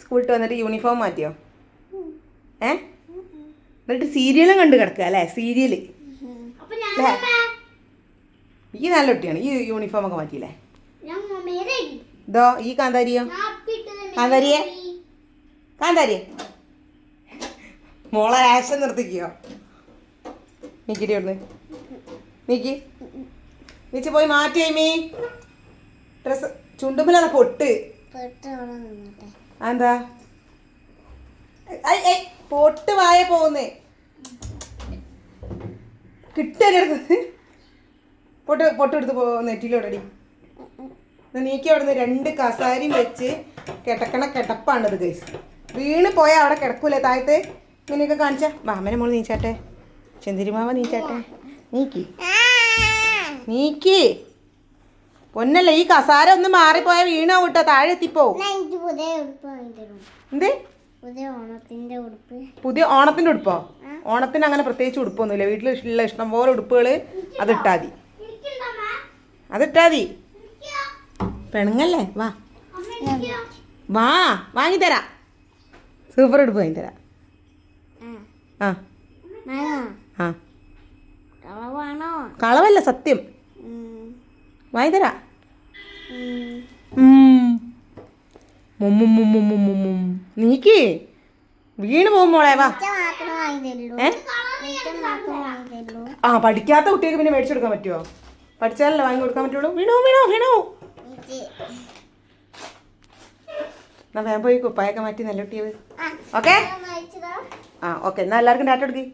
സ്കൂളിട്ട് വന്നിട്ട് യൂണിഫോം മാറ്റിയോ? ഏ? എന്നിട്ട് സീരിയലും കണ്ട് കിടക്കുക അല്ലേ? സീരിയൽ. അല്ലേ ഈ നല്ല കുട്ടിയാണ്. ഈ യൂണിഫോം ഒക്കെ മാറ്റിയില്ലേ? ഇതോ ഈ കാന്താരിയോ? കാന്താരിയെ? കാന്താരി മോളെ ആശം നിർത്തിക്കോ. നീക്കിട്ട് ഇവിടുന്ന്. നീക്കി. നീച്ച് പോയി മാറ്റിയേ മീ ഡ്രസ് ചുണ്ടുമ്പിലാണ് പൊട്ട്. നിന്നട്ടെ. എന്താ ഐ ഐ പൊട്ട് വായ പോകുന്നേ കിട്ടരുത്. പൊട്ട് പൊട്ടെടുത്ത് പോ നെറ്റിലോടടി നീക്കി അവിടുന്ന് രണ്ട് കസാരിയും വെച്ച് കിടക്കണ കിടപ്പാണിത് ഗൈസ് വീണ് പോയാൽ അവിടെ കിടക്കൂലേ താഴത്ത്? ഇങ്ങനെയൊക്കെ കാണിച്ച. വാമന മോൾ നീച്ചാട്ടെ. ചെന്തിരിമാവ നീച്ചാട്ടെ. നീക്കി. നീക്കി. പൊന്നല്ല ഈ കസാര ഒന്ന് മാറിപ്പോയ വീണോ കിട്ടോ താഴെ എത്തിപ്പോ എന്ത്? പുതിയ ഓണത്തിന്റെ ഉടുപ്പ്. ഓണത്തിന് അങ്ങനെ പ്രത്യേകിച്ച് ഉടുപ്പൊന്നുമില്ല. വീട്ടിൽ ഇഷ്ടം പോലെ ഉടുപ്പുകൾ അതിട്ടാ മതി. അതിട്ടാ മതി. പെണുങ്ങല്ലേ വാ. വാ വാങ്ങിത്തരാ സൂപ്പർ ഉടുപ്പ് വാങ്ങിത്തരാ ആ. ആ. കളവല്ല സത്യം. മും. നീക്ക്. വീണ് പോകും മോളെ വാ. ആ പഠിക്കാത്ത കുട്ടികൾക്ക് പിന്നെ മേടിച്ചു കൊടുക്കാൻ പറ്റുമോ പഠിച്ചാലല്ലേ വാങ്ങി കൊടുക്കാൻ പറ്റുള്ളൂ? വീണോ വീണോ വീണോ. എന്നാ വേഗം പോയി കുപ്പായൊക്കെ മാറ്റി നല്ല കുട്ടിയത് ഓക്കെ? ആ ഓക്കെ. എന്നാ എല്ലാവർക്കും ഡാറ്റ കൊടുക്കി.